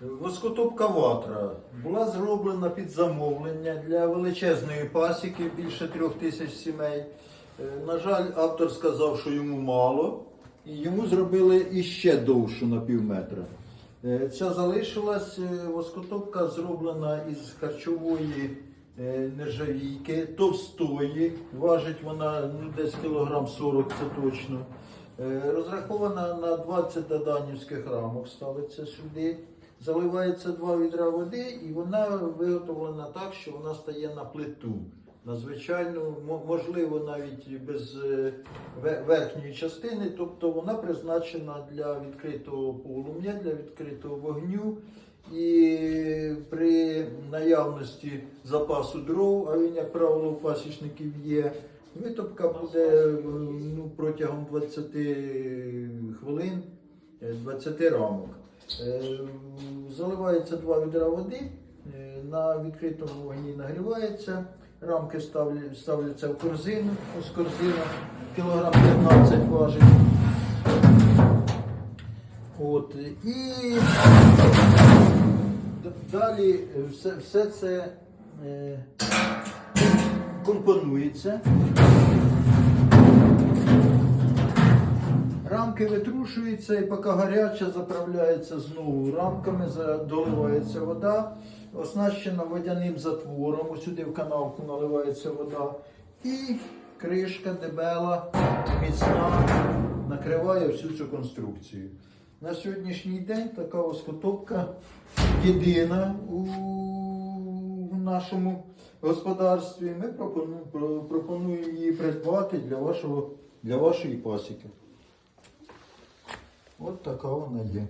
Воскотопка ватра була зроблена під замовлення для величезної пасіки, більше трьох тисяч сімей. Е, На жаль, автор сказав, що йому мало, і йому зробили іще довшу на пів метра. Е, Ця залишилась е, воскотопка зроблена із харчової нержавійки, товстої. Важить вона ну, десь кілограм 40, це точно. Розрахована на 20 доданівських рамок, ставиться сюди. Заливається два відра води, і вона виготовлена так, що вона стає на плиту. На звичайну, можливо, навіть без е, верхньої частини, тобто вона призначена для відкритого полум'я, для відкритого вогню. І при наявності запасу дров, а він, як правило, у пасічників є, витопка буде е, ну, протягом 20 хвилин, е, 20 рамок. Е, Заливається два відра води, е, на відкритому вогні нагрівається, рамки ставляться в корзину, ось корзина кілограм 15 важить. От, і далі все, все це е, компонується. Рамки витрушуються і поки гаряча заправляється знову рамками, доливається вода, оснащена водяним затвором. Ось сюди в канавку наливається вода. І кришка дебела, міцна, накриває всю цю конструкцію. На сьогоднішній день така воскотопка єдина у нашому господарстві. Ми пропонуємо її придбати для, вашого, для вашої пасіки. От така вона є.